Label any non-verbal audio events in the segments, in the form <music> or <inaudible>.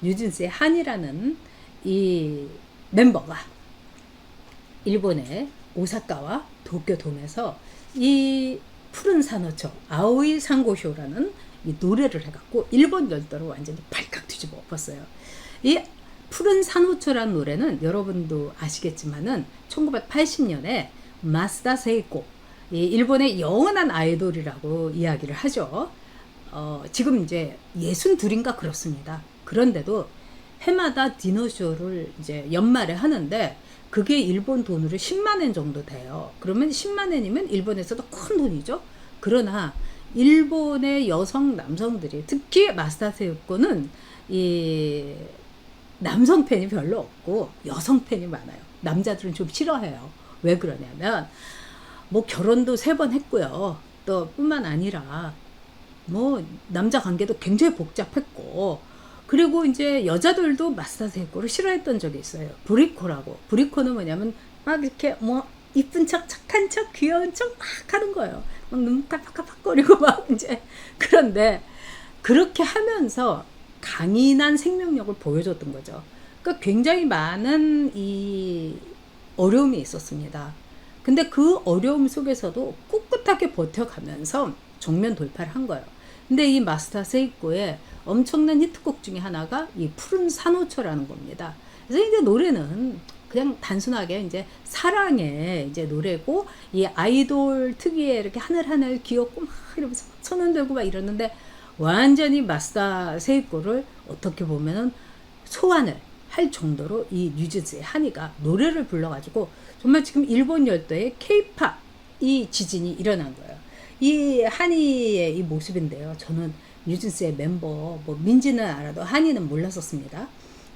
뉴진스의 한이라는 이 멤버가 일본의 오사카와 도쿄 돔에서 이 푸른 산호초 아오이 상고쇼라는 이 노래를 해갖고 일본 열도를 완전히 발칵 뒤집어 엎었어요. 이 푸른 산호초라는 노래는 여러분도 아시겠지만은 1980년에 마스다 세이코 이 일본의 영원한 아이돌이라고 이야기를 하죠. 어, 지금 이제 예순 둘인가 그렇습니다. 그런데도 해마다 디너쇼를 이제 연말에 하는데 그게 일본 돈으로 10만 엔 정도 돼요. 그러면 10만 엔이면 일본에서도 큰 돈이죠. 그러나 일본의 여성 남성들이 특히 마스다 세우코는 이 남성 팬이 별로 없고 여성 팬이 많아요. 남자들은 좀 싫어해요. 왜 그러냐면 뭐 결혼도 세 번 했고요. 또 뿐만 아니라 뭐 남자 관계도 굉장히 복잡했고 그리고 이제 여자들도 마스다 세이코를 싫어했던 적이 있어요. 브리코라고. 브리코는 뭐냐면 막 이렇게 뭐 이쁜 척, 착한 척, 귀여운 척 막 하는 거예요. 막 눈 깜빡깜빡거리고 <laughs> 막 이제 그런데 그렇게 하면서 강인한 생명력을 보여줬던 거죠. 그러니까 굉장히 많은 이 어려움이 있었습니다. 근데 그 어려움 속에서도 꿋꿋하게 버텨가면서 정면 돌파를 한 거예요. 근데 이 마스터 세이코의 엄청난 히트곡 중에 하나가 이 푸른 산호초라는 겁니다. 그래서 이제 노래는 그냥 단순하게 이제 사랑의 이제 노래고 이 아이돌 특유의 이렇게 하늘하늘 귀엽고 막 이러면서 손 흔들고 막 이러는데 완전히 마스터 세이코를 어떻게 보면은 소환을 할 정도로 이 뉴진스의 한이가 노래를 불러가지고 정말 지금 일본 열도에 케이팝 이 지진이 일어난 거예요. 이 한이의 이 모습인데요. 저는 뉴진스의 멤버 뭐 민지는 알아도 한이는 몰랐었습니다.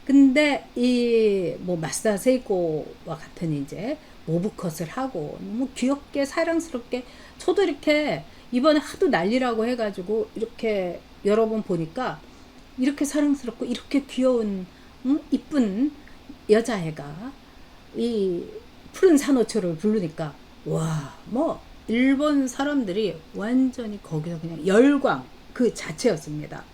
근데 이 뭐 마스다 세이코와 같은 이제 모브컷을 하고 너무 귀엽게 사랑스럽게 저도 이렇게 이번에 하도 난리라고 해가지고 이렇게 여러 번 보니까 이렇게 사랑스럽고 이렇게 귀여운 응? 이쁜 여자애가 이 푸른 산호초를 부르니까 와 뭐 일본 사람들이 완전히 거기서 그냥 열광 그 자체였습니다.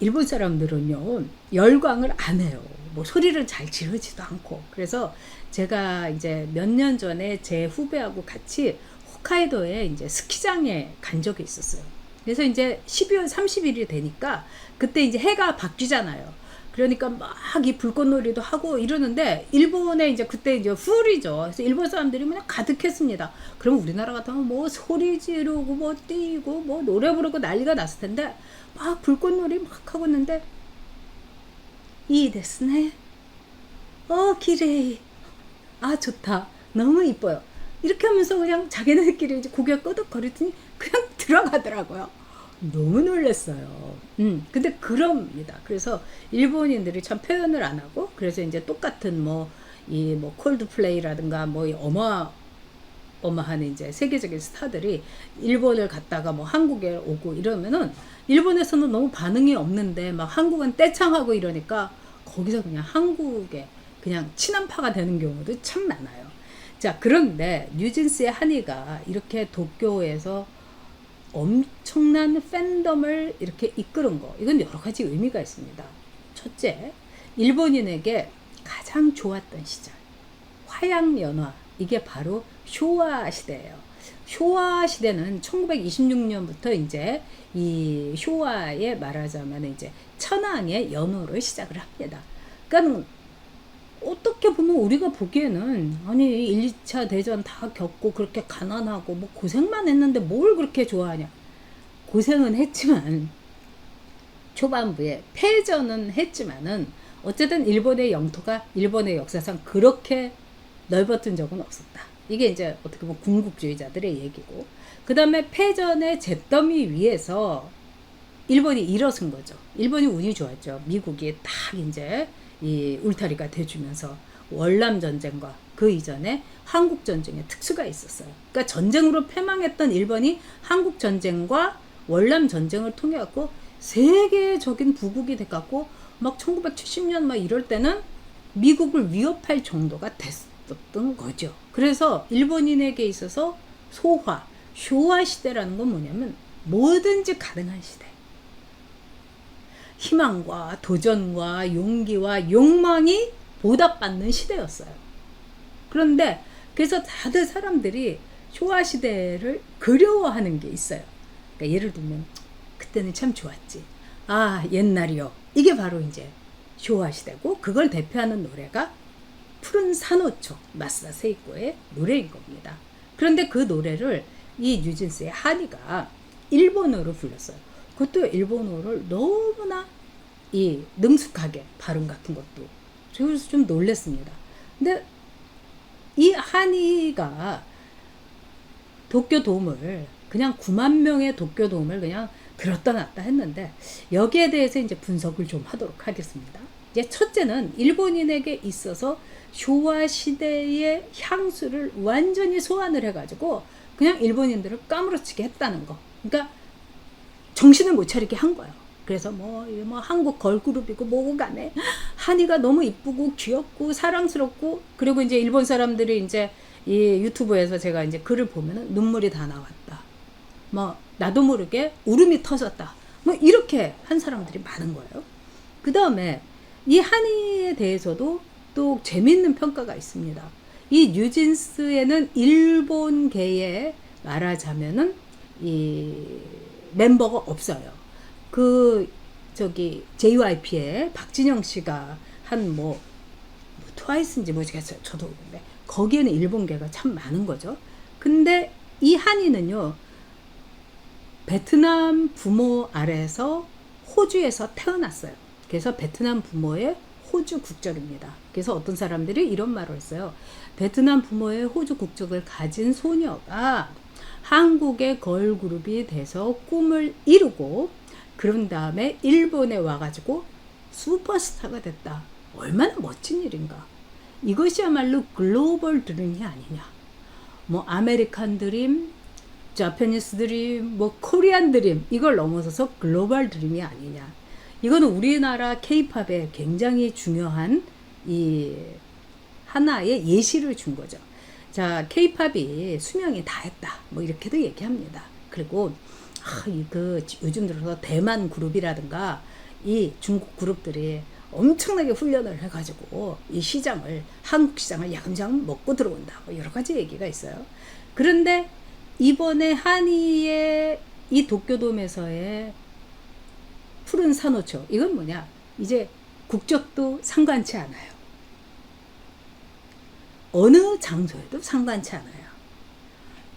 일본 사람들은요 열광을 안 해요. 뭐 소리를 잘 지르지도 않고 그래서 제가 이제 몇 년 전에 제 후배하고 같이 홋카이도에 이제 스키장에 간 적이 있었어요. 그래서 이제 12월 30일이 되니까 그때 이제 해가 바뀌잖아요. 그러니까 막 이 불꽃놀이도 하고 이러는데 일본에 이제 그때 이제 후리죠. 그래서 일본 사람들이 그냥 가득했습니다. 그럼 우리나라 같으면 뭐 소리 지르고 뭐 뛰고 뭐 노래 부르고 난리가 났을 텐데 막 불꽃놀이 막 하고 있는데 이 데스네. 어 기레이. 아 좋다. 너무 이뻐요. 이렇게 하면서 그냥 자기네들끼리 이제 고개 끄덕거리더니 그냥 <laughs> 들어가더라고요. 너무 놀랐어요. 음, 근데 그럽니다. 그래서 일본인들이 참 표현을 안 하고, 그래서 이제 똑같은 뭐, 이 뭐 콜드플레이라든가 뭐이 어마, 어마한 이제 세계적인 스타들이 일본을 갔다가 뭐 한국에 오고 이러면은 일본에서는 너무 반응이 없는데 막 한국은 떼창하고 이러니까 거기서 그냥 한국에 그냥 친한파가 되는 경우도 참 많아요. 자, 그런데 뉴진스의 한이가 이렇게 도쿄에서 엄청난 팬덤을 이렇게 이끄는 거. 이건 여러 가지 의미가 있습니다. 첫째, 일본인에게 가장 좋았던 시절. 화양 연화. 이게 바로 쇼와 시대예요. 쇼와 시대는 1926년부터 이제 이 쇼와에 말하자면 이제 천황의 연호를 시작을 합니다. 그러니까 어떻게 보면 우리가 보기에는 아니 1, 2차 대전 다 겪고 그렇게 가난하고 뭐 고생만 했는데 뭘 그렇게 좋아하냐 고생은 했지만 초반부에 패전은 했지만은 어쨌든 일본의 영토가 일본의 역사상 그렇게 넓었던 적은 없었다. 이게 이제 어떻게 보면 군국주의자들의 얘기고 그 다음에 패전의 잿더미 위에서 일본이 일어선 거죠. 일본이 운이 좋았죠. 미국이 딱 이제 이 울타리가 돼주면서 월남 전쟁과 그 이전에 한국 전쟁의 특수가 있었어요. 그러니까 전쟁으로 패망했던 일본이 한국 전쟁과 월남 전쟁을 통해 갖고 세계적인 부국이 돼 갖고 막 1970년 막 이럴 때는 미국을 위협할 정도가 됐었던 거죠. 그래서 일본인에게 있어서 소화, 쇼와 시대라는 건 뭐냐면 뭐든지 가능한 시대. 희망과 도전과 용기와 욕망이 보답받는 시대였어요. 그런데 그래서 다들 사람들이 쇼와 시대를 그리워하는 게 있어요. 그러니까 예를 들면 그때는 참 좋았지. 아 옛날이요. 이게 바로 이제 쇼와 시대고 그걸 대표하는 노래가 푸른 산호초 마스다 세이코의 노래인 겁니다. 그런데 그 노래를 이 뉴진스의 하니가 일본어로 불렀어요. 그것도 일본어를 너무나 이 능숙하게 발음 같은 것도 그래서 좀 놀랬습니다. 근데 이 한이가 도쿄 돔을 그냥 9만 명의 도쿄 돔을 그냥 들었다 놨다 했는데 여기에 대해서 이제 분석을 좀 하도록 하겠습니다. 이제 첫째는 일본인에게 있어서 쇼와 시대의 향수를 완전히 소환을 해가지고 그냥 일본인들을 까무러치게 했다는 거. 그러니까 정신을 못 차리게 한 거예요. 그래서 뭐, 뭐 한국 걸그룹이고 뭐고 간에 한이가 너무 이쁘고 귀엽고 사랑스럽고 그리고 이제 일본 사람들이 이제 이 유튜브에서 제가 이제 글을 보면은 눈물이 다 나왔다. 뭐 나도 모르게 울음이 터졌다. 뭐 이렇게 한 사람들이 많은 거예요. 그 다음에 이 한이에 대해서도 또 재밌는 평가가 있습니다. 이 뉴진스에는 일본계에 말하자면은 이 멤버가 없어요. 그 저기 JYP의 박진영 씨가 한 뭐 트와이스인지 모르겠어요. 저도 근데 거기에는 일본계가 참 많은 거죠. 근데 이 한이는요. 베트남 부모 아래서 호주에서 태어났어요. 그래서 베트남 부모의 호주 국적입니다. 그래서 어떤 사람들이 이런 말을 했어요. 베트남 부모의 호주 국적을 가진 소녀가 한국의 걸그룹이 돼서 꿈을 이루고 그런 다음에 일본에 와가지고 슈퍼스타가 됐다. 얼마나 멋진 일인가. 이것이야말로 글로벌 드림이 아니냐. 뭐 아메리칸 드림, 자페니스 드림, 뭐 코리안 드림 이걸 넘어서서 글로벌 드림이 아니냐. 이거는 우리나라 케이팝에 굉장히 중요한 이 하나의 예시를 준 거죠. 자, 케이팝이 수명이 다했다. 뭐 이렇게도 얘기합니다. 그리고 아, 이그 요즘 들어서 대만 그룹이라든가 이 중국 그룹들이 엄청나게 훈련을 해가지고 이 시장을 한국 시장을 야금야금 먹고 들어온다. 뭐 여러 가지 얘기가 있어요. 그런데 이번에 한이의 이 도쿄돔에서의 푸른 산호초 이건 뭐냐? 이제 국적도 상관치 않아요. 어느 장소에도 상관치 않아요.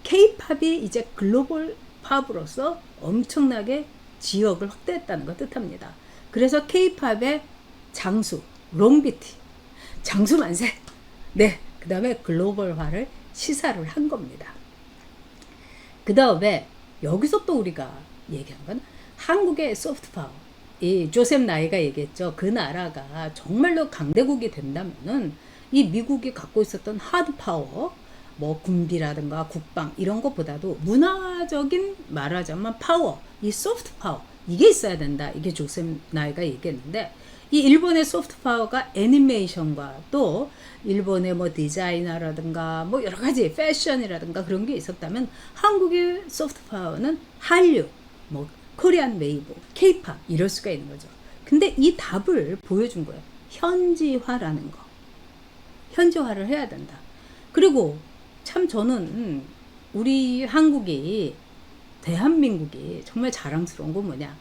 K-팝이 이제 글로벌 팝으로서 엄청나게 지역을 확대했다는 걸 뜻합니다. 그래서 K-팝의 장수, 롱비티, 장수 만세. 네, 그 다음에 글로벌화를 시사를 한 겁니다. 그 다음에 여기서 또 우리가 얘기한 건 한국의 소프트 파워. 이 조셉 나이가 얘기했죠. 그 나라가 정말로 강대국이 된다면은 이 미국이 갖고 있었던 하드 파워, 뭐 군비라든가 국방 이런 것보다도 문화적인 말하자면 파워, 이 소프트 파워 이게 있어야 된다. 이게 조셉 나이가 얘기했는데 이 일본의 소프트 파워가 애니메이션과 또 일본의 뭐 디자이너라든가 뭐 여러 가지 패션이라든가 그런 게 있었다면 한국의 소프트 파워는 한류, 뭐 코리안 웨이브, 케이팝 이럴 수가 있는 거죠. 근데 이 답을 보여준 거예요. 현지화라는 거. 현지화를 해야 된다. 그리고 참 저는 우리 한국이 대한민국이 정말 자랑스러운 건 뭐냐.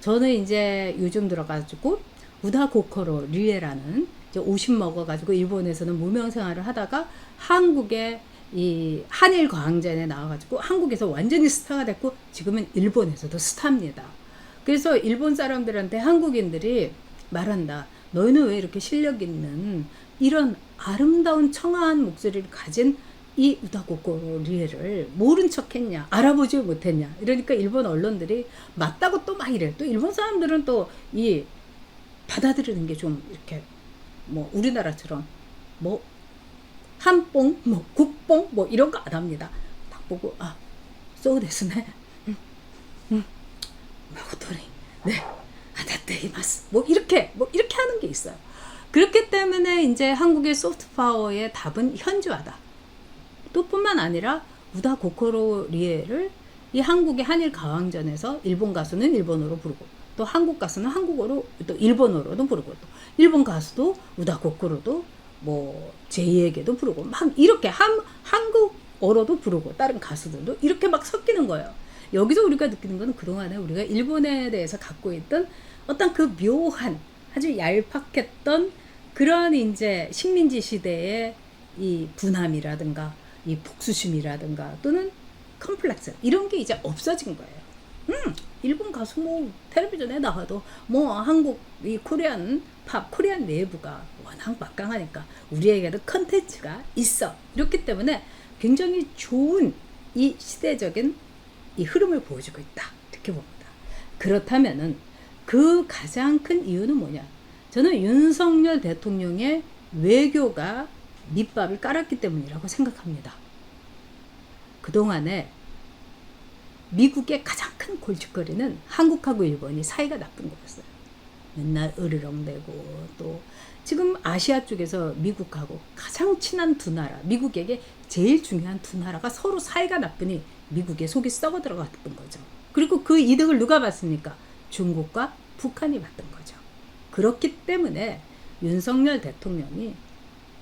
저는 이제 요즘 들어가지고 우다고코로 리에라는 이제 50 먹어가지고 일본에서는 무명 생활을 하다가 한국에 이 한일 과항전에 나와가지고 한국에서 완전히 스타가 됐고 지금은 일본에서도 스타입니다. 그래서 일본 사람들한테 한국인들이 말한다. 너희는 왜 이렇게 실력 있는 이런 아름다운 청아한 목소리를 가진 이 우다고코 리에를 모른 척 했냐, 알아보지 못했냐. 이러니까 일본 언론들이 맞다고 또 막 이래. 또 일본 사람들은 또 이 받아들이는 게 좀 이렇게 뭐 우리나라처럼 뭐 한뽕, 뭐 국뽕, 뭐 이런 거 안 합니다. 딱 보고 아, 쏘 데스네. 응, 응, 마고토리, 네, 아다테 이마스. 뭐 이렇게 뭐 이렇게 하는 게 있어요. 그렇기 때문에 이제 한국의 소프트 파워의 답은 현지화다. 또 뿐만 아니라 우다 고코로 리에를 이 한국의 한일 가왕전에서 일본 가수는 일본어로 부르고 또 한국 가수는 한국어로 또 일본어로도 부르고 또 일본 가수도 우다코쿠로도 뭐 제이에게도 부르고 막 이렇게 한 한국어로도 부르고 다른 가수들도 이렇게 막 섞이는 거예요. 여기서 우리가 느끼는 거는 그동안에 우리가 일본에 대해서 갖고 있던 어떤 그 묘한 아주 얄팍했던 그런 이제 식민지 시대의 이 분함이라든가 이 복수심이라든가 또는 컴플렉스 이런 게 이제 없어진 거예요. 음, 일본 가수 뭐 텔레비전에 나와도 뭐 한국 이 코리안 팝 코리안 내부가 워낙 막강하니까 우리에게도 컨텐츠가 있어. 이렇기 때문에 굉장히 좋은 이 시대적인 이 흐름을 보여주고 있다. 이렇게 봅니다. 그렇다면은 그 가장 큰 이유는 뭐냐? 저는 윤석열 대통령의 외교가 밑밥을 깔았기 때문이라고 생각합니다. 그동안에 미국의 가장 큰 골칫거리는 한국하고 일본이 사이가 나쁜 거였어요. 맨날 으르렁대고 또 지금 아시아 쪽에서 미국하고 가장 친한 두 나라, 미국에게 제일 중요한 두 나라가 서로 사이가 나쁘니 미국의 속이 썩어 들어갔던 거죠. 그리고 그 이득을 누가 봤습니까? 중국과 북한이 봤던 거죠. 그렇기 때문에 윤석열 대통령이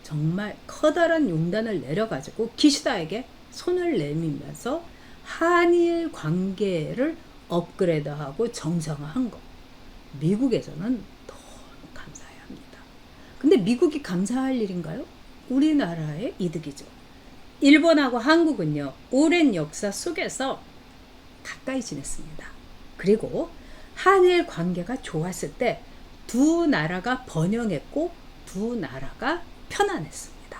정말 커다란 용단을 내려가지고 기시다에게 손을 내밀면서 한일 관계를 업그레이드하고 정상화한 거. 미국에서는 너무 감사해야 합니다. 근데 미국이 감사할 일인가요? 우리나라의 이득이죠. 일본하고 한국은요, 오랜 역사 속에서 가까이 지냈습니다. 그리고 한일 관계가 좋았을 때 두 나라가 번영했고 두 나라가 편안했습니다.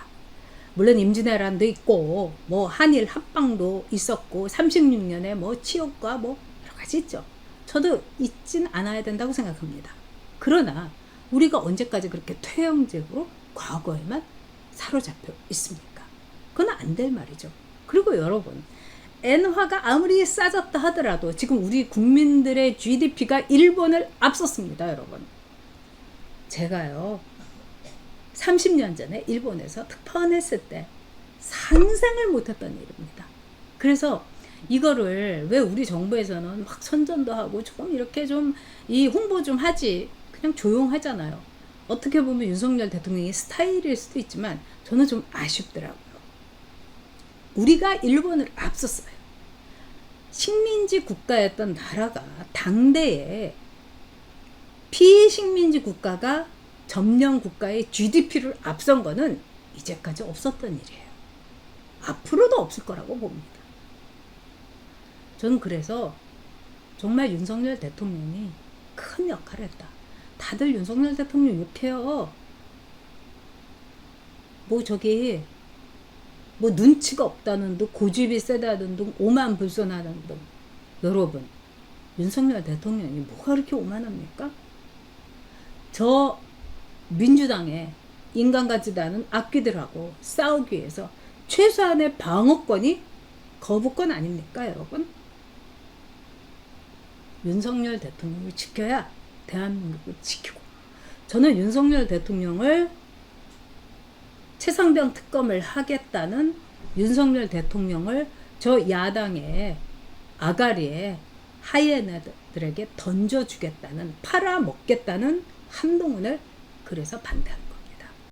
물론 임진왜란도 있고 뭐 한일 합방도 있었고 36년에 뭐 치욕과 뭐 여러 가지 있죠. 저도 잊진 않아야 된다고 생각합니다. 그러나 우리가 언제까지 그렇게 퇴행적으로 과거에만 사로잡혀 있습니까? 그건 안 될 말이죠. 그리고 여러분 엔화가 아무리 싸졌다 하더라도 지금 우리 국민들의 GDP가 일본을 앞섰습니다, 여러분. 제가요, 30년 전에 일본에서 특파원했을 때 상상을 못했던 일입니다. 그래서 이거를 왜 우리 정부에서는 막 선전도 하고 조금 이렇게 좀 이 홍보 좀 하지 그냥 조용하잖아요. 어떻게 보면 윤석열 대통령의 스타일일 수도 있지만 저는 좀 아쉽더라고요. 우리가 일본을 앞섰어요. 식민지 국가였던 나라가 당대에 피식민지 국가가 점령 국가의 GDP를 앞선 거는 이제까지 없었던 일이에요. 앞으로도 없을 거라고 봅니다. 저는 그래서 정말 윤석열 대통령이 큰 역할을 했다. 다들 윤석열 대통령 욕해요. 뭐 저기 뭐 눈치가 없다는 둥 고집이 세다는 둥 오만 불손하는 둥 여러분 윤석열 대통령이 뭐가 그렇게 오만합니까? 저 민주당의 인간 같지도 않은 악귀들하고 싸우기 위해서 최소한의 방어권이 거부권 아닙니까 여러분? 윤석열 대통령을 지켜야 대한민국을 지키고 저는 윤석열 대통령을 최상병 특검을 하겠다는 윤석열 대통령을 저 야당의 아가리에 하이에나들에게 던져주겠다는 팔아먹겠다는 한동훈을 그래서 반대합니다.